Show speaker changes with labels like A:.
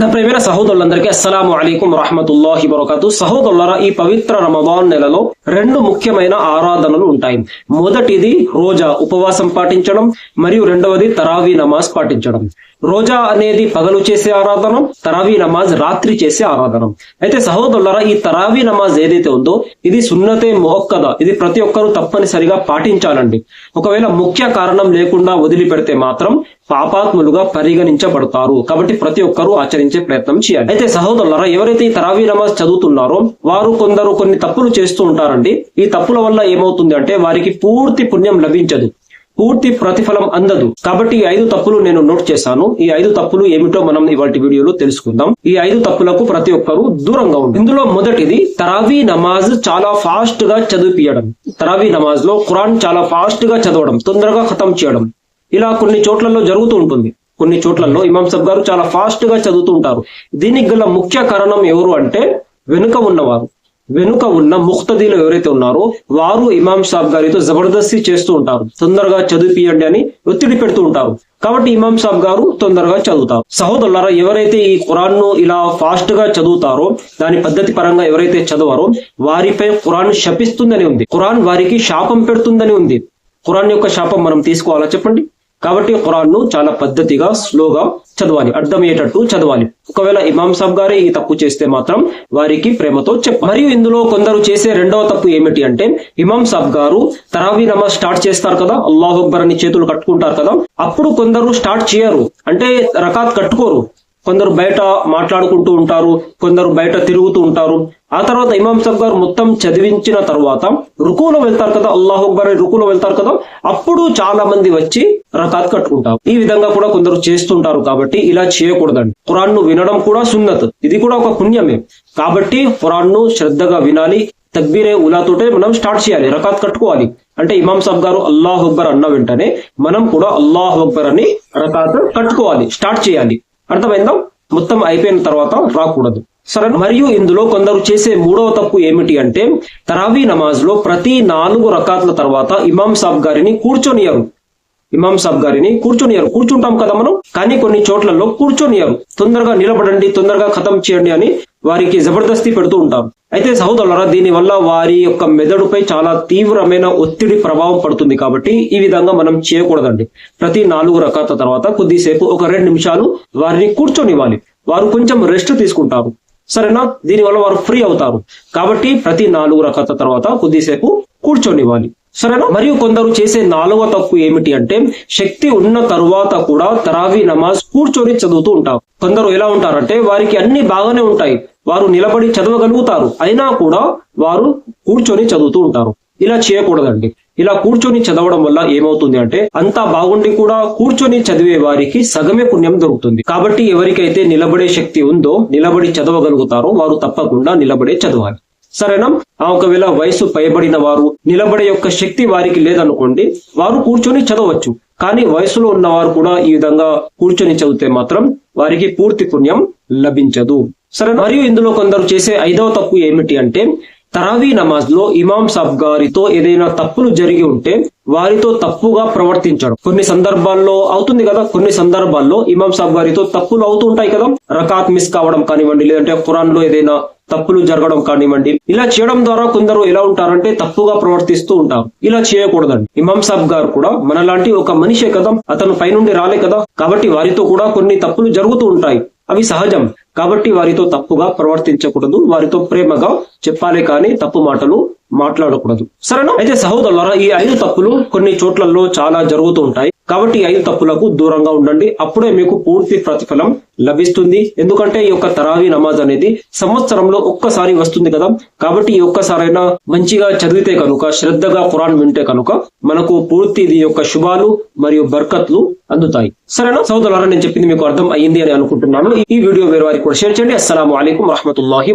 A: నా ప్రేమైన సహోదరులందరికీ అస్సలాము అలైకుం రహమతుల్లాహి బరకతు. సహోదరులరా ఈ పవిత్ర రమదాన్ నెలలో రెండు ముఖ్యమైన ఆరాధనలు ఉంటాయి. మొదటిది రోజా ఉపవాసం పాటించడం మరియు రెండవది తరావీ నమాజ్ పాటించడం. రోజా అనేది పగలు చేసే ఆరాధన తరావీ నమాజ్ రాత్రి చేసే ఆరాధన. అయితే సహోదరులరా ఈ తరావీ నమాజ్ ఏదైతే ఉందో ఇది సున్నతే మొహక్కద. ఇది ప్రతి ఒక్కరూ తప్పనిసరిగా పాటించాలండి. ఒకవేళ ముఖ్య కారణం లేకుండా వదిలిపెడితే మాత్రం పాపాత్ములుగా పరిగణించబడతారు. కాబట్టి ప్రతి ఒక్కరూ ఆచరించే ప్రయత్నం చేయాలి. అయితే సహోదరులరా ఎవరైతే ఈ తరావీ నమాజ్ చదువుతున్నారో వారు కొందరు కొన్ని తప్పులు చేస్తూ ఉంటారండి. ఈ తప్పుల వల్ల ఏమవుతుంది అంటే వారికి పూర్తి పుణ్యం లభించదు. పూర్తి ప్రతిఫలం అందదు. కాబట్టి ఈ ఐదు తప్పులు నేను నోట్ చేశాను. ఈ ఐదు తప్పులు ఏమిటో మనం ఇవాటి వీడియోలో తెలుసుకుందాం. ఈ ఐదు తప్పులకు ప్రతి ఒక్కరూ దూరంగా ఉంది ఇందులో మొదటిది తరావీ నమాజ్ చాలా ఫాస్ట్గా చదివిపియడం. తరావీ నమాజ్లో ఖురాన్ చాలా ఫాస్ట్గా చదవడం తొందరగా ఖతం చేయడం. ఇలా కొన్ని చోట్లలో జరుగుతూ ఉంటుంది. కొన్ని చోట్లలో ఇమాం సబ్ గారు చాలా ఫాస్ట్గా చదువుతూ ఉంటారు. దీనికి గల ముఖ్య కారణం ఎవరు అంటే వెనుక ఉన్నవారు. వెనుక ఉన్న ముక్తదీలు ఎవరైతే ఉన్నారో వారు ఇమాం సాబ్ గారితో జబర్దస్తి చేస్తూ ఉంటారు. తొందరగా చదివిపియండి అని ఒత్తిడి పెడుతూ ఉంటారు. కాబట్టి ఇమాం సాబ్ గారు తొందరగా చదువుతారు. సహోదరులారా ఎవరైతే ఈ ఖురాన్ను ఇలా ఫాస్ట్గా చదువుతారో దాని పద్ధతి పరంగా ఎవరైతే చదవారో వారిపై ఖురాన్ శపిస్తుందని ఉంది. ఖురాన్ వారికి శాపం పెడుతుందని ఉంది. ఖురాన్ యొక్క శాపం మనం తీసుకోవాలా చెప్పండి? కాబట్టి ఖురాన్ను చాలా పద్ధతిగా స్లోగా చదవాలి అర్థమయ్యేటట్టు చదవాలి. ఒకవేళ ఇమాం సాబ్ గారే ఈ తప్పు చేస్తే మాత్రం వారికి ప్రేమతో చెప్ప మరియు ఇందులో కొందరు చేసే రెండవ తప్పు ఏమిటి అంటే ఇమాం సాబ్ గారు తరావీ నమాజ్ స్టార్ట్ చేస్తారు కదా అల్లాహ్ అక్బర్ అని చేతులు కట్టుకుంటారు కదా అప్పుడు కొందరు స్టార్ట్ చేయరు. అంటే రకాత్ కట్టుకోరు. కొందరు బయట మాట్లాడుకుంటూ ఉంటారు కొందరు బయట తిరుగుతూ ఉంటారు. ఆ తర్వాత ఇమాం సాబ్ గారు మొత్తం చదివించిన తర్వాత రుకులో వెళ్తారు కదా అల్లాహ్ అక్బర్ అని రుకులో వెళ్తారు కదా అప్పుడు చాలా మంది వచ్చి రకాత్ కట్టుకుంటారు. ఈ విధంగా కూడా కొందరు చేస్తుంటారు కాబట్టి ఇలా చేయకూడదండి. ఖురాన్ను వినడం కూడా సున్నత్. ఇది కూడా ఒక పుణ్యమే. కాబట్టి ఖురాన్ను శ్రద్ధగా వినాలి తక్బీరే ఉలాతోటే మనం స్టార్ట్ చేయాలి రకాత్ కట్టుకోవాలి. అంటే ఇమాం సాబ్ గారు అల్లాహ్ అక్బర్ అన్న వెంటనే మనం కూడా అల్లాహ్ అక్బర్ అని రకాత్ కట్టుకోవాలి స్టార్ట్ చేయాలి. అర్థమైందా? మొత్తం అయిపోయిన తర్వాత రాకూడదు. సరే మరియు ఇందులో కొందరు చేసే మూడవ తప్పు ఏమిటి అంటే తరావీ నమాజ్లో ప్రతి నాలుగు రకాతుల తర్వాత ఇమాం సాబ్ గారిని కూర్చొనియరు. ఇమాం సాబ్ గారిని కూర్చొనియారు కూర్చుంటాం కదా మనం? కానీ కొన్ని చోట్లలో కూర్చొనియారు తొందరగా నిలబడండి తొందరగా ఖతం చేయండి అని వారికి జబర్దస్తి పెడుతూ ఉంటాం. అయితే సహోదరులరా దీని వల్ల వారి యొక్క మెదడుపై చాలా తీవ్రమైన ఒత్తిడి ప్రభావం పడుతుంది కాబట్టి ఈ విధంగా మనం చేయకూడదండి. ప్రతి నాలుగు రకాల తర్వాత కొద్దిసేపు ఒక రెండు నిమిషాలు వారిని కూర్చొనివ్వాలి. వారు కొంచెం రెస్ట్ తీసుకుంటారు. సరేనా? దీనివల్ల వారు ఫ్రీ అవుతారు. కాబట్టి ప్రతి నాలుగు రకాల తర్వాత కొద్దిసేపు కూర్చొనివ్వాలి. సరేనా? మరియు కొందరు చేసే నాలుగో తప్పు ఏమిటి అంటే శక్తి ఉన్న తరువాత కూడా తరావీ నమాజ్ కూర్చొని చదువుతూ ఉంటారు. కొందరు ఎలా ఉంటారంటే వారికి అన్ని బాగానే ఉంటాయి. వారు నిలబడి చదవగలుగుతారు. అయినా కూడా వారు కూర్చొని చదువుతూ ఉంటారు. ఇలా చేయకూడదండి. ఇలా కూర్చొని చదవడం వల్ల ఏమవుతుంది అంటే అంతా బాగుండి కూడా కూర్చొని చదివే వారికి సగమే పుణ్యం దొరుకుతుంది. కాబట్టి ఎవరికైతే నిలబడే శక్తి ఉందో నిలబడి చదవగలుగుతారో వారు తప్పకుండా నిలబడే చదవాలి. సరేనా ఆ ఒకవేళ వయసు పైబడిన వారు నిలబడే యొక్క శక్తి వారికి లేదనుకోండి వారు కూర్చొని చదవచ్చు. కానీ వయసులో ఉన్నవారు కూడా ఈ విధంగా కూర్చొని చదివితే మాత్రం వారికి పూర్తి పుణ్యం లభించదు. సరే మరియు ఇందులో కొందరు చేసే ఐదవ తప్పు ఏమిటి అంటే తరావీ నమాజ్లో ఇమాం సాబ్ గారితో ఏదైనా తప్పులు జరిగి ఉంటే వారితో తప్పుగా ప్రవర్తించడం. కొన్ని సందర్భాల్లో అవుతుంది కదా? కొన్ని సందర్భాల్లో ఇమాం సాబ్ గారితో తప్పులు అవుతూ ఉంటాయి కదా? రకాత్ మిస్ కావడం కానివ్వండి లేదంటే ఖురాన్లో ఏదైనా తప్పులు జరగడం కానివ్వండి ఇలా చేయడం ద్వారా కొందరు ఎలా ఉంటారంటే తప్పుగా ప్రవర్తిస్తూ ఉంటారు. ఇలా చేయకూడదండి. ఇమాం సాబ్ గారు కూడా మనలాంటి ఒక మనిషే కదా? అతను పైనుండి రాలే కదా? కాబట్టి వారితో కూడా కొన్ని తప్పులు జరుగుతూ ఉంటాయి. అవి సహజం. కాబట్టి వారితో తప్పుగా ప్రవర్తించకూడదు వారితో ప్రేమగా చెప్పాలి కానీ తప్పు మాటలు మాట్లాడకూడదు. సరేనా? అయితే సహోదరులారా ఈ ఐదు తప్పులు కొన్ని చోట్లలో చాలా జరుగుతూ ఉంటాయి. కాబట్టి ఐదు తప్పులకు దూరంగా ఉండండి. అప్పుడే మీకు పూర్తి ప్రతిఫలం లభిస్తుంది. ఎందుకంటే ఈ యొక్క తరావీ నమాజ్ అనేది సంవత్సరంలో ఒక్కసారి వస్తుంది కదా. కాబట్టి ఈ ఒక్కసారైనా మంచిగా చదివితే కనుక శ్రద్ధగా ఖురాన్ వింటే కనుక మనకు పూర్తి ఇది యొక్క శుభాలు మరియు బర్కత్లు అందుతాయి. సరేనా? సోదరులారా నేను చెప్పింది మీకు అర్థం అయ్యింది అని అనుకుంటున్నాను. ఈ వీడియో వేరే వారికి కూడా షేర్ చేయండి. అస్సలం అయికం వరహమతుల్లాహి